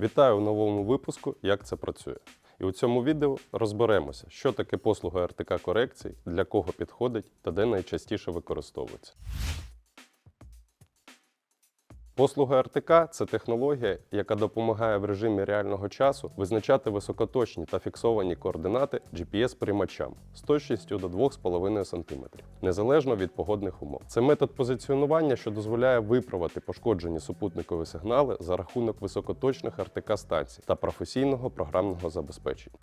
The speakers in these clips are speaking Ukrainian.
Вітаю в новому випуску, як це працює. І у цьому відео розберемося, що таке послуга РТК корекцій, для кого підходить та де найчастіше використовується. Послуга РТК це технологія, яка допомагає в режимі реального часу визначати високоточні та фіксовані координати GPS-приймачам з точністю до 2,5 см, незалежно від погодних умов. Це метод позиціонування, що дозволяє виправити пошкоджені супутникові сигнали за рахунок високоточних РТК станцій та професійного програмного забезпечення.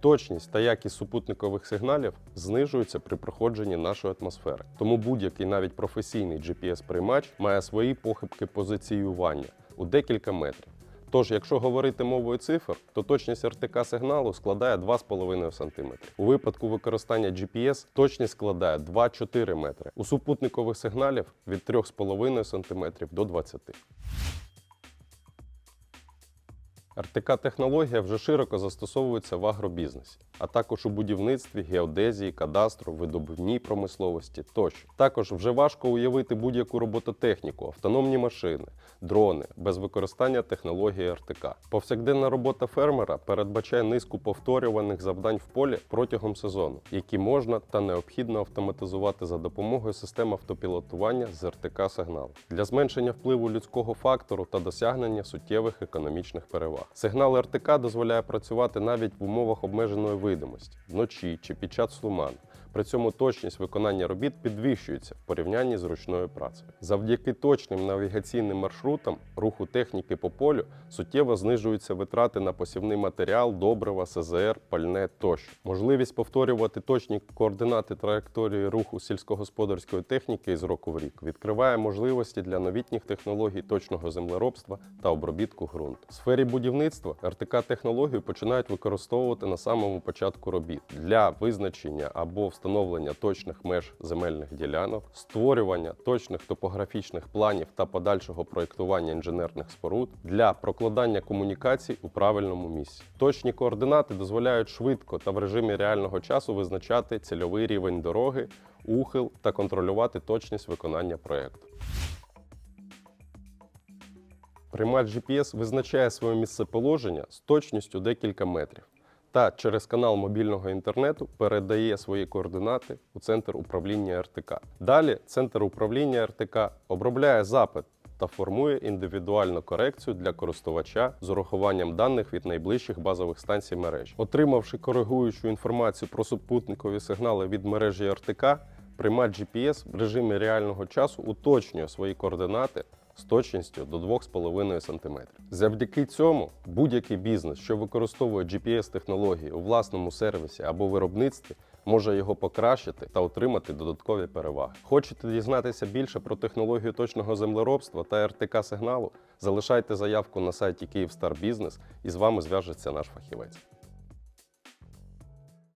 Точність та якість супутникових сигналів знижуються при проходженні нашої атмосфери. Тому будь-який навіть професійний GPS-приймач має свої похибки позиціювання у декілька метрів. Тож, якщо говорити мовою цифр, то точність РТК сигналу складає 2,5 см. У випадку використання GPS точність складає 2-4 метри. У супутникових сигналів від 3,5 см до 20 РТК-технологія вже широко застосовується в агробізнесі, а також у будівництві, геодезії, кадастру, видобувній промисловості тощо. Також вже важко уявити будь-яку робототехніку, автономні машини, дрони без використання технології РТК. Повсякденна робота фермера передбачає низку повторюваних завдань в полі протягом сезону, які можна та необхідно автоматизувати за допомогою систем автопілотування з РТК сигналу для зменшення впливу людського фактору та досягнення суттєвих економічних переваг. Сигнал РТК дозволяє працювати навіть в умовах обмеженої видимості вночі чи під час туману. При цьому точність виконання робіт підвищується в порівнянні з ручною працею. Завдяки точним навігаційним маршрутам руху техніки по полю суттєво знижуються витрати на посівний матеріал, добрива, СЗР, пальне тощо. Можливість повторювати точні координати траєкторії руху сільськогосподарської техніки із року в рік відкриває можливості для новітніх технологій точного землеробства та обробітку ґрунту. В сфері будівництва РТК-технологію починають використовувати на самому початку робіт для визначення або встановлення точних меж земельних ділянок, створювання точних топографічних планів та подальшого проєктування інженерних споруд для прокладання комунікацій у правильному місці. Точні координати дозволяють швидко та в режимі реального часу визначати цільовий рівень дороги, ухил та контролювати точність виконання проєкту. Приймач GPS визначає своє місцеположення з точністю декілька метрів та через канал мобільного інтернету передає свої координати у центр управління РТК. Далі центр управління РТК обробляє запит та формує індивідуальну корекцію для користувача з урахуванням даних від найближчих базових станцій мережі. Отримавши коригуючу інформацію про супутникові сигнали від мережі РТК, приймач GPS в режимі реального часу уточнює свої координати з точністю до 2,5 см. Завдяки цьому будь-який бізнес, що використовує GPS-технології у власному сервісі або виробництві, може його покращити та отримати додаткові переваги. Хочете дізнатися більше про технологію точного землеробства та РТК сигналу? Залишайте заявку на сайті Київстар Бізнес і з вами зв'яжеться наш фахівець.